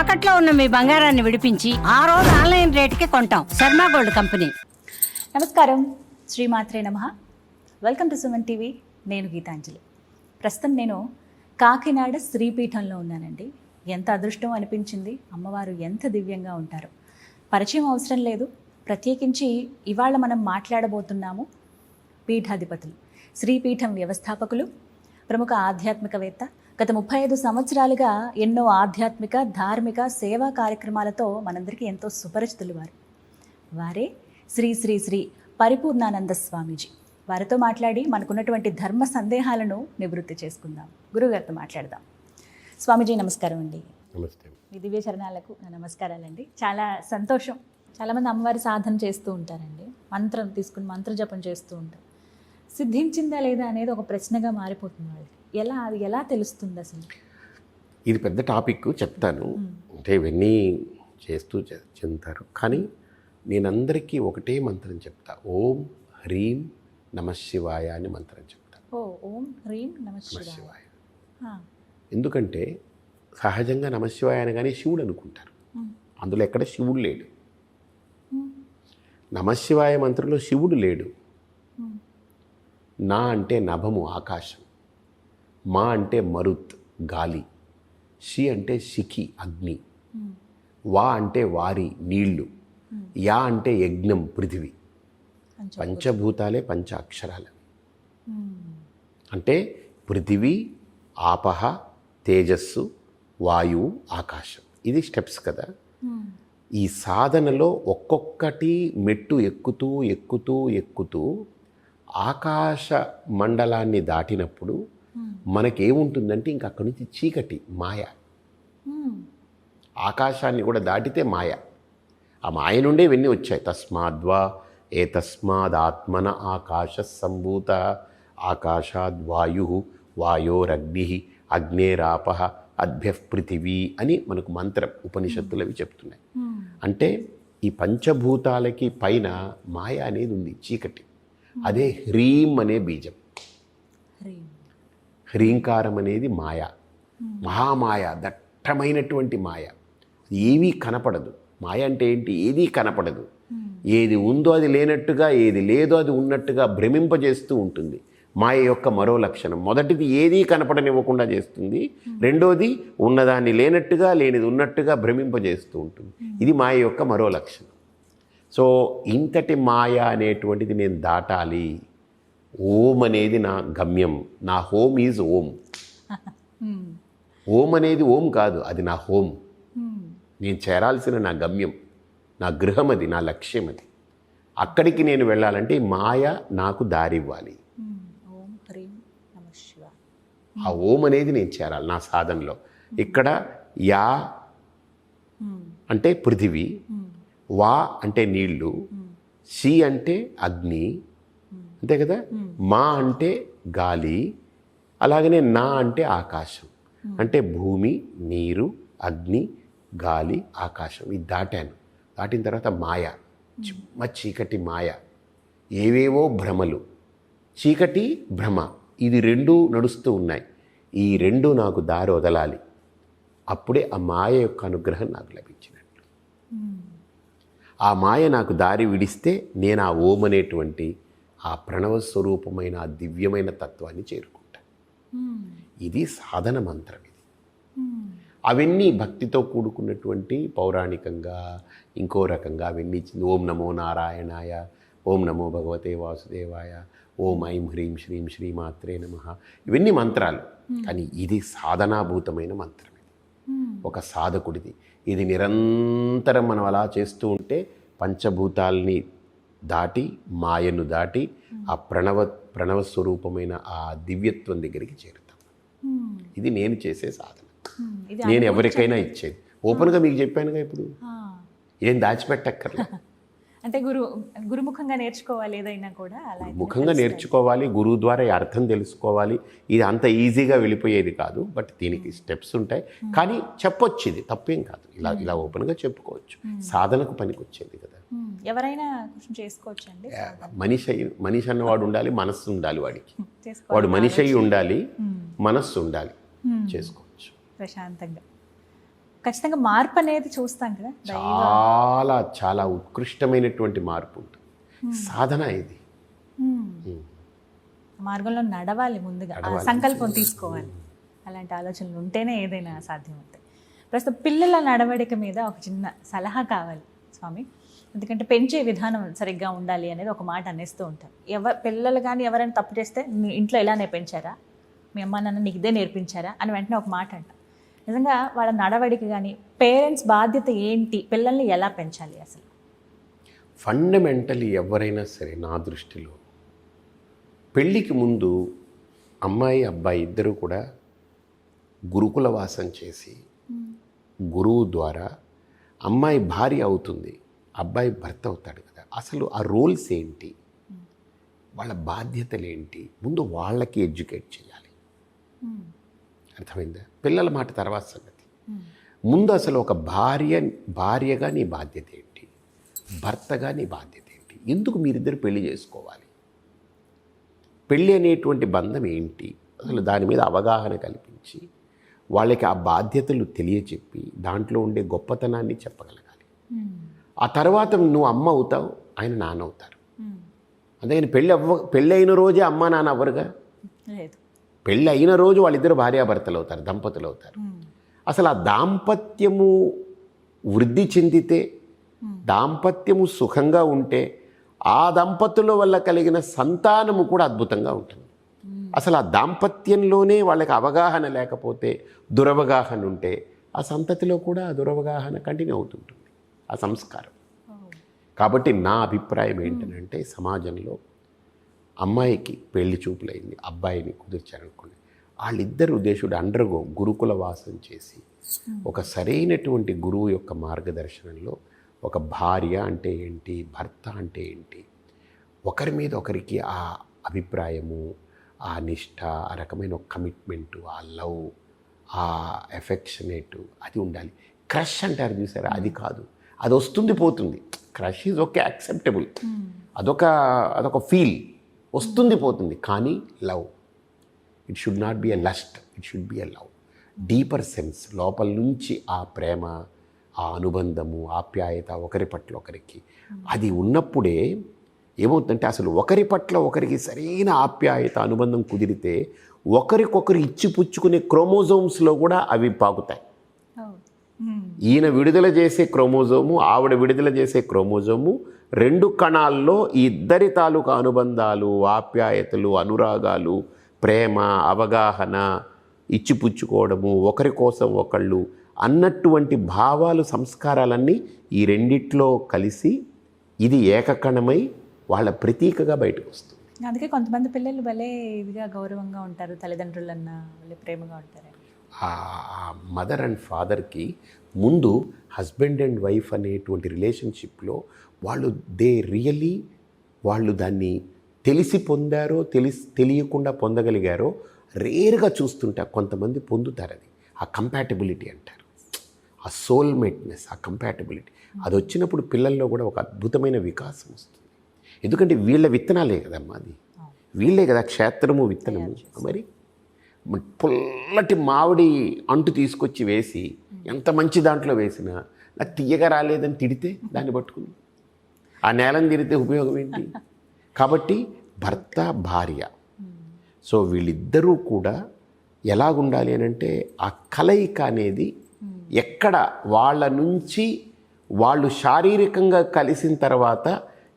తాకట్లో ఉన్న మీ బంగారాన్ని విడిపించి ఆ రోజు ఆన్లైన్ రేటుకి కొంటాం. Sharma gold company. నమస్కారం. శ్రీమాత్రే నమ. Welcome to Suman TV. నేను గీతాంజలి. ప్రస్తుతం నేను కాకినాడ శ్రీపీఠంలో ఉన్నానండి. ఎంత అదృష్టం అనిపించింది? అమ్మవారు ఎంత దివ్యంగా ఉంటారు? పరిచయం అవసరం లేదు. ప్రత్యేకించి ఇవాళ మనం మాట్లాడబోతున్నాము పీఠాధిపతులు శ్రీపీఠం వ్యవస్థాపకులు ప్రముఖ ఆధ్యాత్మికవేత్త గత ముప్పై ఐదు సంవత్సరాలుగా ఎన్నో ఆధ్యాత్మిక ధార్మిక సేవా కార్యక్రమాలతో మనందరికీ ఎంతో సుపరిచితులు వారు. వారే శ్రీ శ్రీ శ్రీ పరిపూర్ణానంద స్వామీజీ. వారితో మాట్లాడి మనకున్నటువంటి ధర్మ సందేహాలను నివృత్తి చేసుకుందాం. గురుగారితో మాట్లాడదాం. స్వామీజీ నమస్కారం అండి. నమస్తే. మీ దివ్య చరణాలకు నా నమస్కారాలండి. చాలా సంతోషం. చాలామంది అమ్మవారి సాధన చేస్తూ ఉంటారండి. మంత్రం తీసుకుని మంత్ర జపం చేస్తూ ఉంటారు. సిద్ధించిందా లేదా అనేది ఒక ప్రశ్నగా మారిపోతుంది వాళ్ళకి. ఎలా అది ఎలా తెలుస్తుంది అసలు ఇది పెద్ద టాపిక్ చెప్తాను. అంటే ఇవన్నీ చేస్తూ చెందుతారు. కానీ నేనందరికీ ఒకటే మంత్రం చెప్తా. ఓం హ్రీం నమ శివాయ అని మంత్రం చెప్తా. ఓ హ్రీం నమ నమ శివాయ. శివాయ. ఆ, ఎందుకంటే సహజంగా నమ శివాయ అనగానే శివుడు అనుకుంటారు. అందులో ఎక్కడ శివుడు లేడు. ఉమ్, నమ శివాయ మంత్రంలో శివుడు లేడు. నా అంటే నభము ఆకాశం. మా అంటే మరుత్ గాలి. షి అంటే శిఖి అగ్ని. వా అంటే వారి నీళ్ళు. యా అంటే యజ్ఞం పృథివీ. పంచభూతాలే. పంచ అక్షరాలు ఉమ్, అంటే పృథివీ ఆపహ తేజస్సు వాయువు ఆకాశం. ఇది స్టెప్స్ కదా. ఉమ్, ఈ సాధనలో ఒక్కొక్కటి మెట్టు ఎక్కుతూ ఎక్కుతూ ఎక్కుతూ ఆకాశ మండలాన్ని దాటినప్పుడు మనకేముంటుందంటే ఇంక అక్కడి నుంచి చీకటి మాయ. ఉమ్, ఆకాశాన్ని కూడా దాటితే మాయ. ఆ మాయ నుండే ఇవన్నీ వచ్చాయి. తస్మాద్వా ఏ తస్మాదాత్మన ఆకాశ సంభూత ఆకాశాద్వాయు వాయోరగ్ని అగ్నేరాప అద్భ్య పృథివీ అని మనకు మంత్రం ఉపనిషత్తులు అవి చెప్తున్నాయి. ఉమ్, అంటే ఈ పంచభూతాలకి పైన మాయ అనేది ఉంది చీకటి. అదే హ్రీం అనే బీజం. హ్రీంకారం అనేది మాయ. మహామాయ దట్టమైనటువంటి మాయ. ఏవీ కనపడదు. మాయ అంటే ఏంటి? ఏదీ కనపడదు. ఏది ఉందో అది లేనట్టుగా ఏది లేదో అది ఉన్నట్టుగా భ్రమింపజేస్తూ ఉంటుంది. మాయ యొక్క మరో లక్షణం. మొదటిది ఏదీ కనపడనివ్వకుండా చేస్తుంది. రెండోది ఉన్నదాన్ని లేనట్టుగా లేనిది ఉన్నట్టుగా భ్రమింపజేస్తూ ఉంటుంది. ఇది మాయ యొక్క మరో లక్షణం. సో ఇంతటి మాయ అనేటువంటిది నేను దాటాలి. ఓం అనేది నా గమ్యం. నా హోమ్ ఈజ్ ఓం. ఓం అనేది ఓం కాదు అది నా హోమ్. నేను చేరాల్సిన నా గమ్యం నా గృహం అది నా లక్ష్యం అది. అక్కడికి నేను వెళ్ళాలంటే మాయ నాకు దారి ఇవ్వాలి. ఆ ఓం అనేది నేను చేరాలి నా సాధనలో. ఇక్కడ యా అంటే పృథివీ వా అంటే నీళ్ళు ఉమ్, సి అంటే అగ్ని అంతే కదా? మా అంటే గాలి అలాగనే నా అంటే ఆకాశం. అంటే భూమి నీరు అగ్ని గాలి ఆకాశం. ఇది దాటాను. దాటిన తర్వాత మాయ. చిమ్మ చీకటి మాయ. ఏవేవో భ్రమలు. చీకటి భ్రమ. ఇది రెండు నడుస్తూ ఉన్నాయి. ఈ రెండు నాకు దారి వదలాలి. అప్పుడే ఆ మాయ యొక్క అనుగ్రహం నాకు లభించినట్లు. ఉమ్, ఆ మాయ నాకు దారి విడిస్తే నేను ఆ ఓం అనేటువంటి ఆ ప్రణవ స్వరూపమైన ఆ దివ్యమైన తత్వాన్ని చేరుకుంటా ఉమ్, ఇది సాధన మంత్రం ఇది. ఉమ్, అవన్నీ భక్తితో కూడుకున్నటువంటి పౌరాణికంగా ఇంకో రకంగా అవన్నీ ఓం నమో నారాయణాయ ఓం నమో భగవతే వాసుదేవాయ ఓం ఐం హ్రీం శ్రీం శ్రీమాత్రే నమ. ఇవన్నీ మంత్రాలు. కానీ ఇది సాధనాభూతమైన మంత్రం ఇది. ఒక సాధకుడిది. ఇది నిరంతరం మనం అలా చేస్తూ ఉంటే పంచభూతాల్ని దాటి మాయను దాటి ఆ ప్రణవ ప్రణవ స్వరూపమైన ఆ దివ్యత్వం దగ్గరికి చేరుతాం. ఇది నేను చేసే సాధన. నేను ఎవరికైనా ఇచ్చేది. ఓపెన్గా మీకు చెప్పానుగా ఇప్పుడు. ఏం దాచిపెట్టక్కర్లే? అంటే గురు గురుముఖంగా నేర్చుకోవాలి ఏదైనా కూడా అలా ముఖంగా నేర్చుకోవాలి గురువు ద్వారా అర్థం తెలుసుకోవాలి. ఇది అంత ఈజీగా వెళ్ళిపోయేది కాదు బట్ దీనికి స్టెప్స్ ఉంటాయి. కానీ చెప్పొచ్చు ఇది తప్పేం కాదు. ఇలా ఇలా ఓపెన్గా చెప్పుకోవచ్చు. సాధనకు పనికి వచ్చేది కదా ఎవరైనా చేసుకోవచ్చు అండి మనిషి మనిషి అన్నవాడు ఉండాలి మనస్సు ఉండాలి వాడికి. వాడు మనిషి అయి ఉండాలి మనస్సు ఉండాలి. చేసుకోవచ్చు. ప్రశాంతంగా. ఖచ్చితంగా మార్పు అనేది చూస్తాం కదా చాలా చాలా ఉత్కృష్టమైనటువంటి మార్పు ఉంటుంది. సాధన ఇది. మార్గంలో నడవాలి ముందుగా. ఆ సంకల్పం తీసుకోవాలి. అలాంటి ఆలోచనలు ఉంటేనే ఏదైనా సాధ్యమవుతాయి. ప్రస్తుతం పిల్లల నడవడిక మీద ఒక చిన్న సలహా కావాలి స్వామి. ఎందుకంటే పెంచే విధానం సరిగ్గా ఉండాలి అనేది ఒక మాట అనేస్తూ ఉంటారు ఎవ పిల్లలు కానీ ఎవరైనా తప్పు చేస్తే మీ ఇంట్లో ఇలానే పెంచారా? మీ అమ్మ నాన్న నీకు ఇదే నేర్పించారా? అని వెంటనే ఒక మాట అంట. నిజంగా వాళ్ళ నడవడిక కానీ పేరెంట్స్ బాధ్యత ఏంటి పిల్లల్ని ఎలా పెంచాలి అసలు? ఫండమెంటలీ ఎవరైనా సరే నా దృష్టిలో పెళ్ళికి ముందు అమ్మాయి అబ్బాయి ఇద్దరు కూడా గురుకుల వాసం చేసి గురువు ద్వారా అమ్మాయి భార్య అవుతుంది అబ్బాయి భర్త అవుతాడు కదా. అసలు ఆ రోల్స్ ఏంటి? వాళ్ళ బాధ్యతలు ఏంటి? ముందు వాళ్ళకి ఎడ్యుకేట్ చేయాలి. అర్థమైందా? పిల్లల మాట తర్వాత సంగతి. ముందు అసలు ఒక భార్య భార్యగా నీ బాధ్యత ఏంటి? భర్తగా నీ బాధ్యత ఏంటి? ఎందుకు మీరిద్దరు పెళ్ళి చేసుకోవాలి? పెళ్ళి అనేటువంటి బంధం ఏంటి? అసలు దాని మీద అవగాహన కల్పించి వాళ్ళకి ఆ బాధ్యతలు తెలియచెప్పి దాంట్లో ఉండే గొప్పతనాన్ని చెప్పగలగాలి. ఆ తర్వాత నువ్వు అమ్మ అవుతావు ఆయన నాన్న అవుతారు. అందుకని పెళ్ళి అవ్వ పెళ్ళి అయిన రోజే అమ్మ నాన్న అవ్వరుగా? లేదు. పెళ్ళి అయిన రోజు వాళ్ళిద్దరు భార్యాభర్తలు అవుతారు దంపతులు అవుతారు అసలు ఆ దాంపత్యము వృద్ధి చెందితే దాంపత్యము సుఖంగా ఉంటే ఆ దంపతుల వల్ల కలిగిన సంతానము కూడా అద్భుతంగా ఉంటుంది. అసలు ఆ దాంపత్యంలోనే వాళ్ళకి అవగాహన లేకపోతే దురవగాహన ఉంటే ఆ సంతతిలో కూడా ఆ దురవగాహన కంటిన్యూ అవుతుంటుంది. ఆ సంస్కారం. కాబట్టి నా అభిప్రాయం ఏంటంటే సమాజంలో అమ్మాయికి పెళ్ళి చూపులైంది అబ్బాయిని కుదిర్చారనుకోండి. వాళ్ళిద్దరు దేశుడు అండర్గో గురుకుల వాసం చేసి ఒక సరైనటువంటి గురువు యొక్క మార్గదర్శనంలో ఒక భార్య అంటే ఏంటి భర్త అంటే ఏంటి ఒకరి మీద ఒకరికి ఆ అభిప్రాయము ఆ నిష్ఠ ఆ రకమైన ఒక కమిట్మెంటు ఆ లవ్ ఆ ఎఫెక్షనేట్ అది ఉండాలి. క్రష్ అంటారు చూసారా? అది కాదు. అది వస్తుంది పోతుంది. క్రష్ ఈజ్ ఓకే యాక్సెప్టబుల్ అదొక అదొక ఫీల్ వస్తుంది పోతుంది. కానీ love. It should not be a lust it should be a love deeper sense లోపల నుంచి ఆ ప్రేమ ఆ అనుబంధము ఆప్యాయత ఒకరి పట్ల ఒకరికి. అది ఉన్నప్పుడే ఏమవుతుందంటే అసలు ఒకరి పట్ల ఒకరికి సరైన ఆప్యాయత అనుబంధం కుదిరితే ఒకరికొకరు ఇచ్చిపుచ్చుకునే క్రోమోజోమ్స్లో కూడా అవి పాకుతాయి ఈయన విడుదల చేసే క్రోమోజోము ఆవిడ విడుదల చేసే క్రోమోజోము రెండు కణాల్లో ఈ ఇద్దరి తాలూకా అనుబంధాలు ఆప్యాయతలు అనురాగాలు ప్రేమ అవగాహన ఇచ్చిపుచ్చుకోవడము ఒకరి కోసం ఒకళ్ళు అన్నటువంటి భావాలు సంస్కారాలన్నీ ఈ రెండిట్లో కలిసి ఇది ఏకకణమై వాళ్ళ ప్రతీకగా బయటకు వస్తుంది. అందుకే కొంతమంది పిల్లలు భలే ఇదిగా గౌరవంగా ఉంటారు తల్లిదండ్రులన్నా భలే ప్రేమగా ఉంటారు. ఆ మదర్ అండ్ ఫాదర్కి ముందు హస్బెండ్ అండ్ వైఫ్ అనేటువంటి రిలేషన్షిప్లో వాళ్ళు దే రియలీ వాళ్ళు దాన్ని తెలిసి పొందారో తెలిసి తెలియకుండా పొందగలిగారో రేర్గా చూస్తుంటా కొంతమంది పొందుతారు అది. ఆ కంపాటబిలిటీ అంటారు. ఆ సోల్మేట్నెస్ ఆ కంపాటబిలిటీ అది వచ్చినప్పుడు పిల్లల్లో కూడా ఒక అద్భుతమైన వికాసం వస్తుంది. ఎందుకంటే వీళ్ళ విత్తనాలే కదమ్మా అది. వీళ్ళే కదా క్షేత్రము విత్తనము. మరి? పుల్లటి మామిడి అంటు తీసుకొచ్చి వేసి ఎంత మంచి దాంట్లో వేసినా నాకు తీయగా రాలేదని తిడితే దాన్ని పట్టుకుని ఆ నేలను తిరిగితే ఉపయోగం ఏంటి? కాబట్టి భర్త భార్య. సో వీళ్ళిద్దరూ కూడా ఎలాగుండాలి అని అంటే ఆ కలయిక అనేది ఎక్కడ వాళ్ళ నుంచి వాళ్ళు శారీరకంగా కలిసిన తర్వాత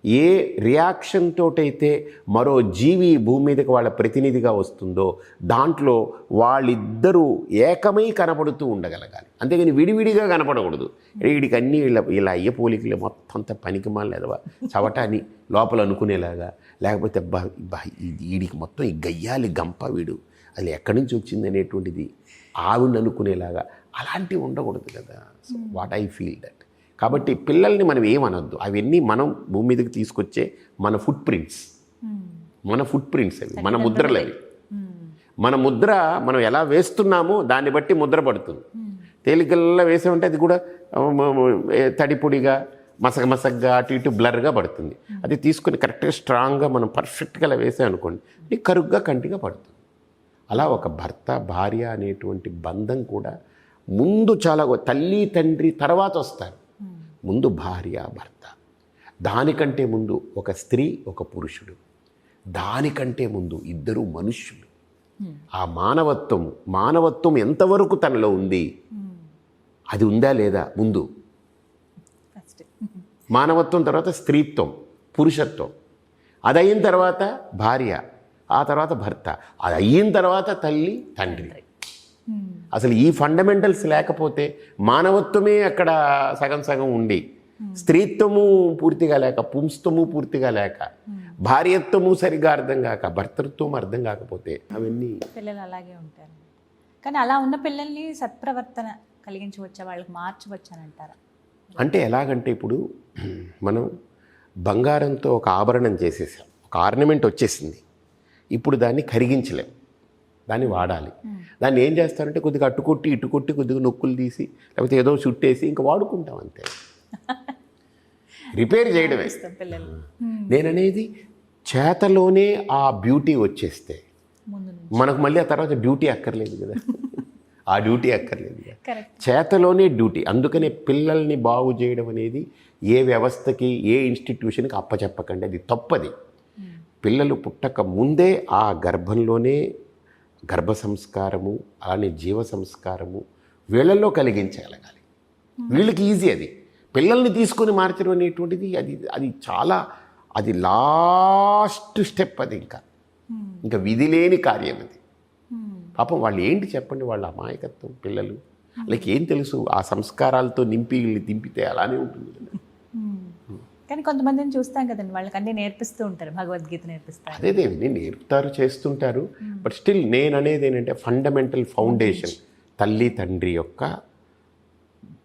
ఏ రియాక్షన్ తోటైతే మరో జీవి భూమి మీదకి వాళ్ళ ప్రతినిధిగా వస్తుందో దాంట్లో వాళ్ళిద్దరూ ఏకమై కనపడుతూ ఉండగలగాలి. అంతేగాని విడివిడిగా కనపడకూడదు. వీడికి అన్ని వీళ్ళ వీళ్ళ అయ్య పోలికలు మొత్తం అంతా పనికి మాలేదవా చవటాని లోపల అనుకునేలాగా లేకపోతే బా బా వీడికి మొత్తం ఈ గయ్యాలి గంప వీడు. అది ఎక్కడి నుంచి వచ్చింది అనేటువంటిది ఆవిడ అనుకునేలాగా. అలాంటివి ఉండకూడదు కదా. So what I feel that కాబట్టి పిల్లల్ని మనం ఏమనొద్దు? అవన్నీ మనం భూమి మీదకి తీసుకొచ్చే మన ఫుట్ ప్రింట్స్ మన ఫుట్ ప్రింట్స్ అవి. మన ముద్రలు అవి. మన ముద్ర మనం ఎలా వేస్తున్నామో దాన్ని బట్టి ముద్ర పడుతుంది. తేలికల్లా వేసామంటే అది కూడా తడిపొడిగా మసగ మసగ్గా అటు ఇటు బ్లర్గా పడుతుంది. అది తీసుకొని కరెక్ట్గా స్ట్రాంగ్గా మనం పర్ఫెక్ట్గా అలా వేసామనుకోండి అది కరుగ్గా కంటిగా పడుతుంది. అలా ఒక భర్త భార్య అనేటువంటి బంధం కూడా ముందు చాలా తల్లి తండ్రి తర్వాత వస్తారు. ముందు భార్య భర్త. దానికంటే ముందు ఒక స్త్రీ ఒక పురుషుడు. దానికంటే ముందు ఇద్దరు మనుష్యులు. ఆ మానవత్వం మానవత్వం ఎంతవరకు తనలో ఉంది? అది ఉందా లేదా? ముందు. మానవత్వం తర్వాత స్త్రీత్వం పురుషత్వం. అది అయిన తర్వాత భార్య ఆ తర్వాత భర్త. అది అయిన తర్వాత తల్లి తండ్రి. అసలు ఈ ఫండమెంటల్స్ లేకపోతే మానవత్వమే అక్కడ సగం సగం ఉండి స్త్రీత్వము పూర్తిగా లేక పుంస్తము పూర్తిగా లేక భార్యత్వము సరిగా అర్థం కాక భర్తృత్వం అర్థం కాకపోతే అవన్నీ పిల్లలు అలాగే ఉంటారు. కానీ అలా ఉన్న పిల్లల్ని సత్ప్రవర్తన కలిగించవచ్చా? వాళ్ళకి మార్చవచ్చని అంటారా? అంటే ఎలాగంటే ఇప్పుడు మనం బంగారంతో ఒక ఆభరణం చేసేసాం. ఒక ఆర్నమెంట్ వచ్చేసింది. ఇప్పుడు దాన్ని కరిగించలేం. దాన్ని వాడాలి. దాన్ని ఏం చేస్తారంటే కొద్దిగా అట్టు కొట్టి ఇటు కొట్టి కొద్దిగా నొక్కులు తీసి లేకపోతే ఏదో చుట్టేసి ఇంకా వాడుకుంటాం అంతే. రిపేర్ చేయడమే. నేననేది చేతలోనే ఆ బ్యూటీ వచ్చేస్తే మనకు మళ్ళీ ఆ తర్వాత డ్యూటీ అక్కర్లేదు కదా. ఆ డ్యూటీ అక్కర్లేదు కదా. చేతలోనే డ్యూటీ అందుకనే పిల్లల్ని బాగు చేయడం అనేది ఏ వ్యవస్థకి ఏ ఇన్స్టిట్యూషన్కి అప్పచెప్పకండి. అది తప్పది. పిల్లలు పుట్టక ముందే ఆ గర్భంలోనే గర్భ సంస్కారము అలానే జీవ సంస్కారము వీళ్ళల్లో కలిగించగలగాలి వీళ్ళకి ఈజీ అది. పిల్లల్ని తీసుకొని మార్చడం అనేటువంటిది అది అది చాలా అది లాస్ట్ స్టెప్ అది ఇంకా. ఇంకా విధి లేని కార్యం అది. పాపం వాళ్ళు ఏంటి చెప్పండి వాళ్ళ అమాయకత్వం పిల్లలు? వాళ్ళకి ఏం తెలుసు? ఆ సంస్కారాలతో నింపి వీళ్ళు దింపితే అలానే ఉంటుంది కదా. కానీ కొంతమందిని చూస్తాం కదండి. వాళ్ళకి అన్ని నేర్పిస్తూ ఉంటారు. భగవద్గీత నేర్పిస్తారు. విని నేర్పుతారు చేస్తుంటారు. బట్ స్టిల్ నేను అనేది ఏంటంటే ఫండమెంటల్ ఫౌండేషన్ తల్లి తండ్రి యొక్క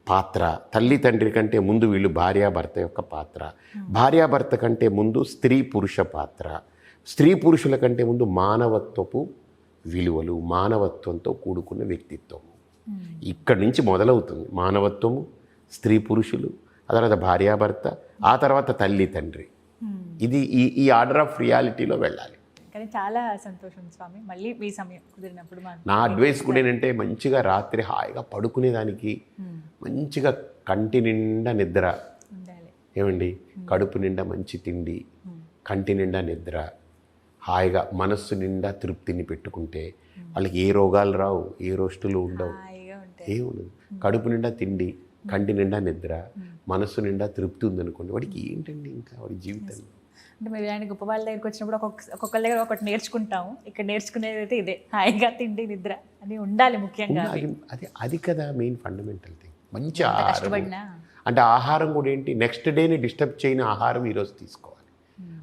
పాత్ర. తల్లి తండ్రి కంటే ముందు వీళ్ళు భార్యాభర్త యొక్క పాత్ర. భార్యాభర్త కంటే ముందు స్త్రీ పురుష పాత్ర. స్త్రీ పురుషుల కంటే ముందు మానవత్వపు విలువలు మానవత్వంతో కూడుకున్న వ్యక్తిత్వము. ఇక్కడి నుంచి మొదలవుతుంది మానవత్వము స్త్రీ పురుషులు ఆ తర్వాత భార్యాభర్త ఆ తర్వాత తల్లి తండ్రి. ఇది ఈ ఈ ఆర్డర్ ఆఫ్ రియాలిటీలో వెళ్ళాలి. కానీ చాలా సంతోషం స్వామి. మళ్ళీ మీ సమయం కుదిరినప్పుడు నా అడ్వైస్ కూడా ఏంటంటే మంచిగా రాత్రి హాయిగా పడుకునేదానికి మంచిగా కంటి నిండా నిద్ర. ఏమండి? కడుపు నిండా మంచి తిండి కంటి నిండా నిద్ర హాయిగా మనస్సు నిండా తృప్తిని పెట్టుకుంటే వాళ్ళకి ఏ రోగాలు రావు ఏ రోస్టులు ఉండవు. ఏముండదు. కడుపు నిండా తిండి కంటి నిండా నిద్ర మనస్సు నిండా తృప్తి ఉందనుకోండి వాడికి ఏంటండి ఇంకా వాడి జీవితం? అంటే మీరు ఇలాంటి గొప్ప వాళ్ళ దగ్గరికి వచ్చినప్పుడు ఒక్కొక్క ఒక్కొక్కరి దగ్గర ఒకటి నేర్చుకుంటాము. ఇక్కడ నేర్చుకునేది అయితే ఇదే హాయిగా తిండి నిద్ర అని ఉండాలి ముఖ్యంగా అది. అది కదా మెయిన్ ఫండమెంటల్ థింగ్ మంచి ఆహారం అంటే ఆహారం కూడా ఏంటి? నెక్స్ట్ డేని డిస్టర్బ్ చేయని ఆహారం ఈరోజు తీసుకోవాలి.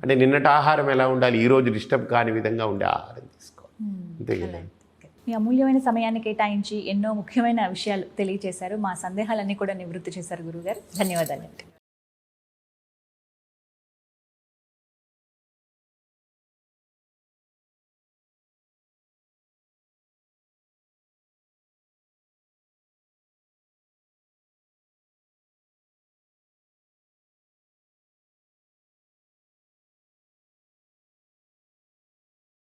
అంటే నిన్నటి ఆహారం ఎలా ఉండాలి? ఈరోజు డిస్టర్బ్ కాని విధంగా ఉండే ఆహారం తీసుకోవాలి. అంతే కదా? మీ అమూల్యమైన సమయాన్ని కేటాయించి ఎన్నో ముఖ్యమైన విషయాలు తెలియజేశారు మా సందేహాలన్నీ కూడా నివృత్తి చేశారు గురువుగారు ధన్యవాదాలండి.